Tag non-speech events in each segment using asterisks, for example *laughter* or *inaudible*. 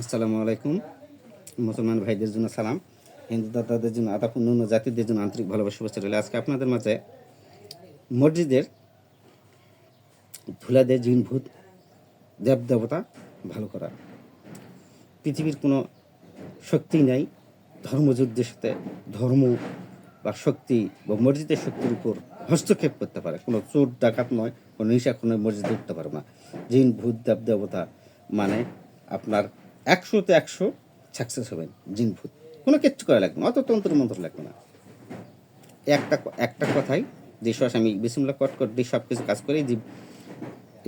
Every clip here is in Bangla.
আসসালামু আলাইকুম। মুসলমান ভাইদের জন্য সালাম। হিন্দু দাদাদের জন্য আদাপ অন্যান্য জাতিদের জন্য আন্তরিক ভালোবাসা শুভেচ্ছা রইল আজকে আপনাদের মাঝে মসজিদের ধুলাদের জিন ভূত দেব দেবতা ভালো করা। পৃথিবীর কোনো শক্তি নাই, ধর্মযুদ্ধের সাথে ধর্ম বা শক্তি বা মসজিদের শক্তির উপর হস্তক্ষেপ করতে পারে। কোনো চোর, ডাকাত নয়, কোনো নিশা কোনো মসজিদে উঠতে পারে না। জিন, ভূত দেব দেবতা মানে আপনার একশোতে একশো সাকসেস হবেন জিন ভূত কোনো কিচ্ছু করা লাগবে না, অত তন্ত্র মন্ত্র লাগবে না। একটা একটা কথাই, যে সস আমি বিসমুল্লাহ কট কট দিয়ে সব কিছু কাজ করি যে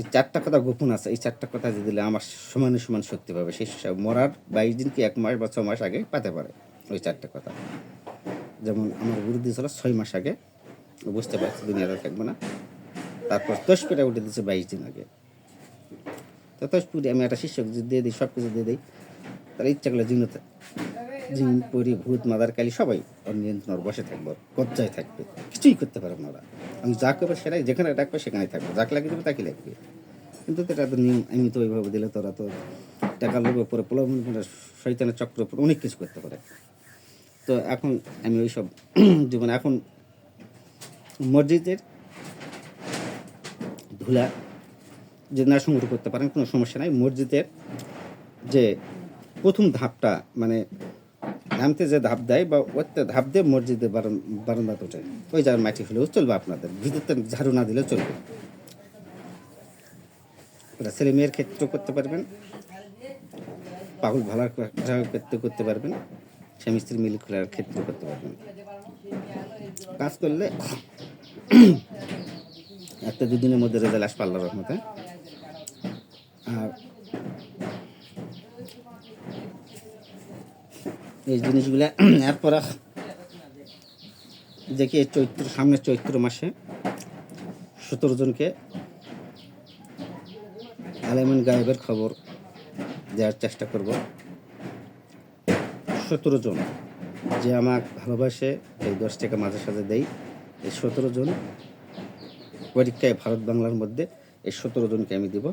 এই চারটা কথা গোপন আছে, এই চারটা কথা যে দিলে আমার সমানে সমান শক্তি পাবে, সেই মরার বাইশ দিন কি এক মাস বা ছ মাস আগে পাতে পারে ওই চারটা কথা। যেমন আমার গুরু দিয়েছিল ছয় মাস আগে বুঝতে পারছে দুনিয়াতে থাকবে না। তারপর তসপিটা উঠে দিয়েছে বাইশ দিন আগে। তো তসপুরি আমি একটা শিষ্যক দিয়ে দিই সব কিছু দিয়ে দিই তার ইচ্ছা করলে জিন জিন, পরি, ভূত, মাদার, কালী সবাই নিয়ন্ত্রণ বসে থাকবে ওর কবজায় থাকবে। কিছুই করতে পারবে না ওরা। আমি যা করব সেটাই, যেখানে ডাকবে সেখানেই থাকবে। যাকে লাগিয়ে দেবে তাকে লাগবে। কিন্তু তো এটা তো নিয়ম, আমি তো ওইভাবে দিলে তোরা তো টাকা লোভে পরে প্রলোভন শৈতানের চক্র উপর অনেক কিছু করতে পারে। তো এখন আমি ওই সব জীবন এখন মসজিদের ধুলা যে না সংগ্রহ করতে পারেন, কোনো সমস্যা নাই। মসজিদের যে প্রথম ধাপটা মানে নামতে যে ধাপ দেয় বা ওতে ধাপ দিয়ে মসজিদে বারান- বারান্দাতে ওঠে ওই যার মাটি হলেও চলবে আপনাদের। ভিতরতে ঝাড়ু না দিলেও চলবে। এটা ছেলে মেয়ের ক্ষেত্রেও করতে পারবেন। পাগল ভালার ক্ষেত্রে করতে পারবেন। স্বামী স্ত্রী মিল খোলার ক্ষেত্রে করতে পারবেন। কাজ করলে, একটা দুদিনের মধ্যে রেজাল্ট আসবে আল্লাহর রহমতে। আর এই জিনিসগুলা, *clears throat* এরপর দেখি চৈত্র, সামনে চৈত্র মাসে সতেরো জনকে আলেমান গায়েবের খবর দেওয়ার চেষ্টা করব। সতেরো জন যে আমার ভালোবাসে, এই দশ টাকা মাঝে সাঝে দেই। এই সতেরো জন পরীক্ষায় ভারত বাংলার মধ্যে এই সতেরো জনকে আমি দিব।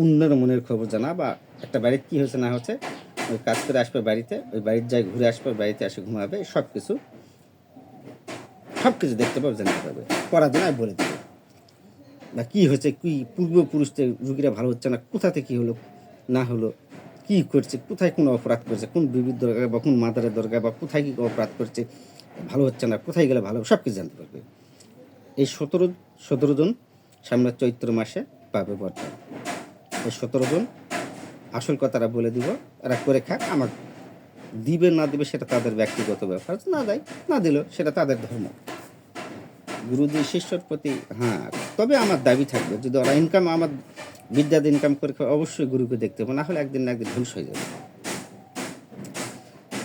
অন্যের মনের খবর জানা বা একটা বাড়িতে কী হয়েছে, না হচ্ছে ওই কাজ করে আসবে বাড়িতে, ওই বাড়ির যায় ঘুরে আসবে, বাড়িতে এসে ঘুমাবে সব কিছু সব কিছু দেখতে পাবে, জানতে পারবে। পড়ার জন্য বলে দেবো। বা কী হয়েছে, কী পূর্বপুরুষদের রুগীরা ভালো হচ্ছে না, কোথা থেকে কী হলো, না হলো, কী করছে, কোথায় কোন অপরাধ করছে, কোন বিবিধ দরকার বা কোন মাদারের দরকার বা কোথায় কী অপরাধ করছে, ভালো হচ্ছে না, কোথায় গেলে ভালো সব কিছু জানতে পারবে। এই সতেরো সতেরো জন সামনের চৈত্র মাসে পাবে বর্তমান। সতেরো জন। আসল কথাটা বলে দিব, এরা করে খাক, আমার দিবে না দিবে সেটা তাদের ব্যক্তিগত ব্যাপার, না দেয়, না দিল সেটা তাদের ধর্ম। গুরুজি শিষ্যর প্রতি হ্যাঁ তবে আমার দাবি থাকবে, যদি ওরা ইনকাম আমার বিদ্যাতে ইনকাম করে অবশ্যই গুরুকে দেখতে হবে, না হলে একদিন না একদিন ধ্বংস হয়ে যাবে।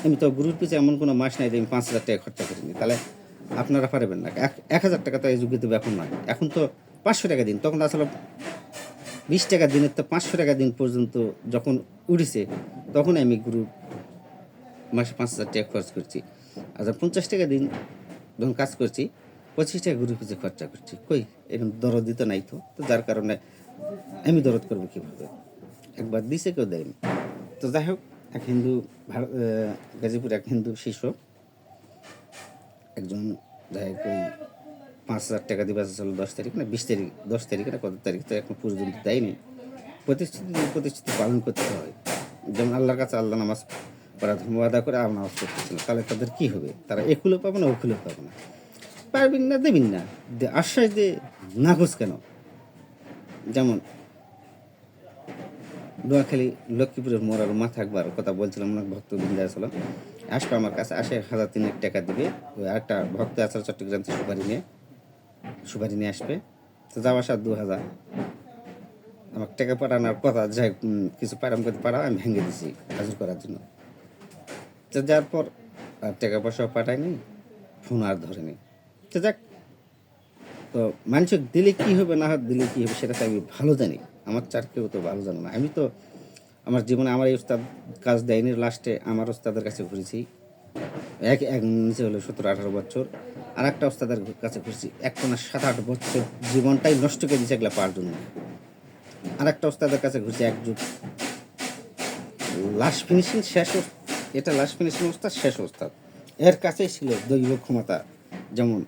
আমি তো গুরুর পিছনে এমন কোনো মাস নাই যে আমি পাঁচ হাজার টাকা খরচা করিনি, তাহলে আপনারা পারবেন না। এক হাজার টাকা তো এই যুগে দেবে এখন নয়, এখন তো পাঁচশো টাকা দিন, তখন আসলে বিশ টাকা দিনের তো পাঁচশো টাকা দিন পর্যন্ত যখন উঠেছে, তখন আমি গুরু মাসে পাঁচ হাজার টাকা খরচ করছি। আর পঞ্চাশ টাকা দিন যখন কাজ করছি, পঁচিশ টাকা গুরুর পিছিয়ে খরচা করছি। কই এরকম দরদ দিতে নাই তো। তো যার কারণে আমি দরদ করব কীভাবে? একবার দিছে কেউ দেয়নি তো যাই হোক, এক হিন্দু ভারত গাজীপুর এক হিন্দু শিশু একজন যাই পাঁচ হাজার টাকা দিবে ছিল দশ তারিখ না, বিশ তারিখ, দশ তারিখ না, কত তারিখ তো এখন পর্যন্ত দেয়নি। প্রতিশ্রুতি প্রতিশ্রুতি পালন করতে হয়। যেমন আল্লাহর কাছে আল্লাহ নামাজ পড়া ধর্ম আদা করে আর নামাজ পড়তেছিল তাহলে তাদের কী হবে? তারা একুলো পাবে না ওকুলো পাবে না। পারবেন না, দেবেন না। দে- আশ্বাস দিয়ে নাকচ কেন? যেমন নোয়াখালী, লক্ষ্মীপুরের মোড়ার মাথা একবার কথা বলছিলাম অনেক ভক্ত বৃন্দা আসলো আসবে আমার কাছে, আসে হাজার তিনেক টাকা দিবে। ওই আরেকটা ভক্ত আছে, চট্টগ্রাম থেকে সুপারি নিয়ে। সুপারি নিয়ে আসবে। তো যাওয়া আসা, দু হাজার। আমার টাকা পাঠানোর কথা, যাই কিছু পারাম করতে পারা আমি ভেঙে দিছি হাজির করার জন্য। তো যার পর, আর টাকা পয়সাও পাঠায়নি ফোন আর ধরেনি। তো যাক, তো মানুষ দিলে কি হবে, না দিলে কি হবে, সেটা তো আমি ভালো জানি। আমার চার কেউ তো ভালো জানে না। আমি তো আমার জীবনে আমার এই উস্তাদ কাজ দেয়নি, লাস্টে আমার ওস্তাদের কাছে ঘুরেছি। এক এক নিচে হলো সতেরো, আঠারো বছর। আর একটা ওস্তাদের কাছে ঘুরছি এক সাত আট বছর জীবনটাই নষ্ট করে দিয়েছে এগুলো পাওয়ার জন্য। আর একটা ওস্তাদের কাছে ঘুরছি, এক যুগ। লাস্ট ফিনিশিং শেষ এটা লাস্ট ফিনিশিং ওস্তাদ, শেষ ওস্তাদ। এর কাছেই ছিল দৈব ক্ষমতা, যেমন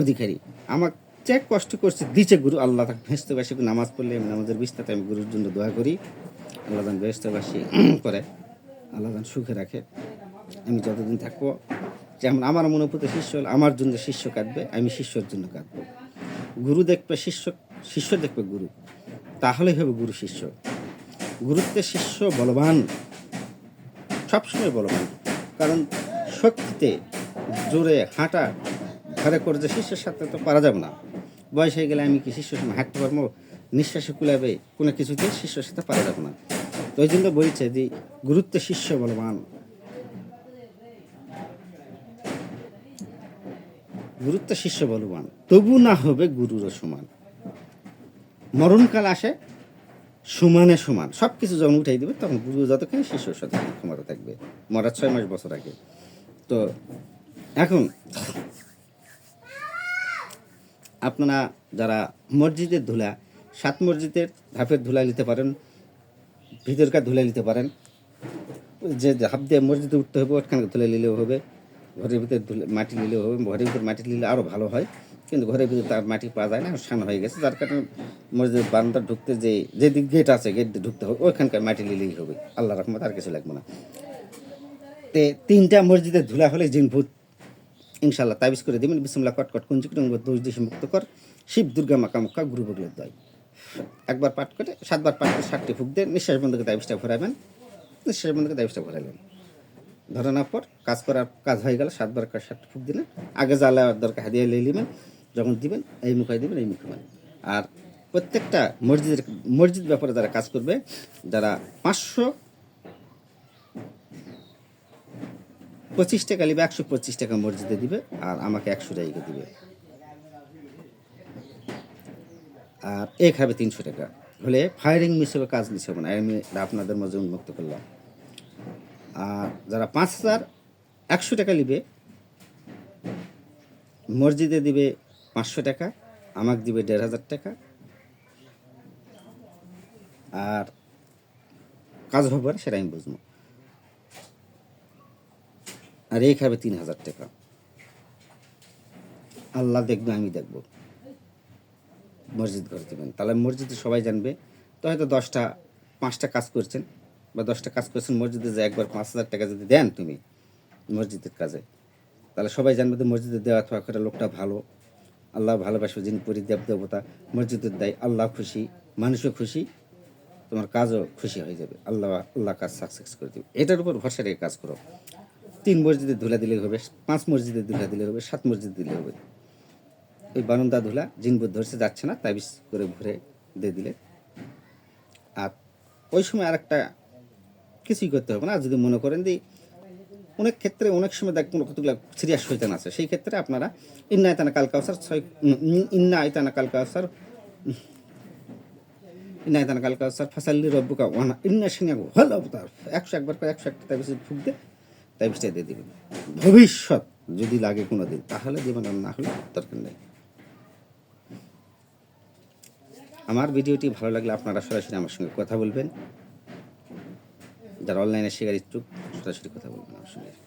অধিকারী। আমার চেক কষ্ট করছে দিচ্ছে গুরু, আল্লাহ তাকে ভেস্তবাসী নামাজ পড়লে নামাজের বিস্তাতে আমি গুরুর জন্য দোয়া করি। আল্লাহ দান ভেস্তবাসী করে, আল্লাহ সুখে রাখে। আমি যতদিন থাকব, যেমন আমার মনোভূত শিষ্য হলে আমার জন্য শিষ্য কাটবে আমি শিষ্যর জন্য কাটবো গুরু দেখবে শিষ্য শিষ্য দেখবে গুরু, তাহলেই হবে গুরু শিষ্য। গুরুত্বের শিষ্য বলবান, সবসময় বলবান। কারণ শক্তিতে জোরে হাঁটা, ঘরে করে যে শিষ্যের সাথে তো পারা যাবে না। বয়স হয়ে গেলে আমি কি শিষ্যের সঙ্গে হাঁটতে পারব? নিঃশ্বাসে কুলাবে কোনো কিছুতে শিষ্যের সাথে পারা যাবে না। তো ওই জন্য বলছে যে গুরুত্বের শিষ্য বলবান। গুরুত্ব শিষ্য বলবান, তবু না হবে গুরুর সমান। মরণকাল আসে, সমানে সমান। সব কিছু যখন উঠাই দেবে, তখন গুরু যতক্ষণ শিষ্যর সাথে ক্ষমতা থাকবে। মরার ছয় মাস বছর আগে। তো এখন, আপনারা যারা মসজিদের ধুলা, সাত মসজিদের ধাপের ধুলা নিতে পারেন, ভিতরকার ধুলা নিতে পারেন, যে ধাপ দিয়ে মসজিদে উঠতে হবে ওখানে ধুলে নিলেও হবে। ঘরের ভিতরে মাটি নিলে হবে, ঘরের ভিতরে মাটি নিলে আরও ভালো হয়। কিন্তু ঘরের ভিতরে তার মাটি পাওয়া যায় না আর সান হয়ে গেছে। যার কারণে মসজিদের বারান্দা ঢুকতে যে যে দিক গেট আছে গেট ঢুকতে হবে, ওইখানকার মাটি নিলেই হবে। আল্লাহ রহমত, আর কিছু লাগবে না। তে তিনটা মসজিদের ধুলা হলে জিন ভূত। ইনশাল্লাহ তাবিজ করে দেবেন। বিসমুল্লাহ কটকট কুঞ্জি কুটুম্ব দোষ দিশে মুক্ত কর। শিব, দুর্গা, মাকা মুখা গুরু, বগলের দয়। একবার পাঠ করে, সাতবার পাঠ করে ষাটটি ফুক দিয়ে নিঃশ্বাস বন্ধকে তাবিজটা ভরাবেন নিঃশ্বাস বন্ধকে তাবিজটা ভরালেন ধরানোর পর কাজ করার কাজ হয়ে গেল সাতবার করে ষাটটি ফুক দিলেন। আগে জ্বালা দরকার, হাদিয়ে লিয়ে নেবেন যখন দিবেন, এই মুখে দিবেন, এই মুখে আর প্রত্যেকটা মসজিদের, মসজিদ ব্যাপারে যারা কাজ করবে, যারা পাঁচশো পঁচিশ টাকা নিবে একশো পঁচিশ টাকা মসজিদে দিবে, আর আমাকে একশো টাকা দিবে। আর এ খাবে তিনশো টাকা। হলে ফায়ারিং হিসেবে কাজ নিচ্ছে হবে না আমি আপনাদের মাঝে উন্মুক্ত করলাম। আর যারা পাঁচ হাজার একশো টাকা নিবে, মসজিদে দিবে পাঁচশো টাকা, আমাকে দিবে দেড় হাজার টাকা। আর কাজ হবে সেটা আমি বুঝব। আর এই খাবে তিন হাজার টাকা। আল্লাহ দেখবে, আমি দেখব। মসজিদ ঘর দেবেন। তাহলে মসজিদে সবাই জানবে, তো হয়তো দশটা, পাঁচটা কাজ করছেন। বা দশটা কাজ করছেন মসজিদে যে একবার পাঁচ হাজার টাকা যদি দেন তুমি মসজিদের কাজে, তাহলে সবাই জানবে যে মসজিদে দেওয়া থাকা করে লোকটা ভালো। আল্লাহ ভালোবাসবে, যিনি পরিদেব দেবতা, মসজিদের দেয় আল্লাহ খুশি, মানুষও খুশি, তোমার কাজও খুশি হয়ে যাবে। আল্লাহ আল্লাহ কাজ সাকসেস করে দেবে। এটার উপর ভরসা রেখে কাজ করো। তিন মসজিদে ধুলা দিলে হবে, পাঁচ মসজিদে ধুলা দিলে হবে, সাত মসজিদ দিলে হবে। ওই বানন্দা ধুলা জিনবোধ ধরছে, যাচ্ছে না, তাবিজ করে ঘুরে দিয়ে দিলে। আর ওই সময় আরেকটা কিছুই করতে হবে না। আর যদি মনে করেন যে অনেক ক্ষেত্রে অনেক সময় দেখ, কোনো কতগুলো সিরিয়াস শৈতান আছে, সেই ক্ষেত্রে আপনারা ইন্না আয়তানা কাল ছয় ইন্না আয়তানা কাল কাউসার, ইন্না আয়তানা কাল ফাসাল্লি রব্বুকা ওয়ানা, ইন্না সিনিয়া হল অবতার। একশো একবার করে একশো একটা তাবিজ ফুক দিয়ে তাবিজটা দিয়ে দেবেন। ভবিষ্যৎ যদি লাগে কোনো দিন তাহলে দেবেন না হলে দরকার নেই। আমার ভিডিওটি ভালো লাগলে আপনারা সরাসরি আমার সঙ্গে কথা বলবেন। যারা অনলাইনে শেখার ইচ্ছুক সরাসরি কথা বলবেন আমার সঙ্গে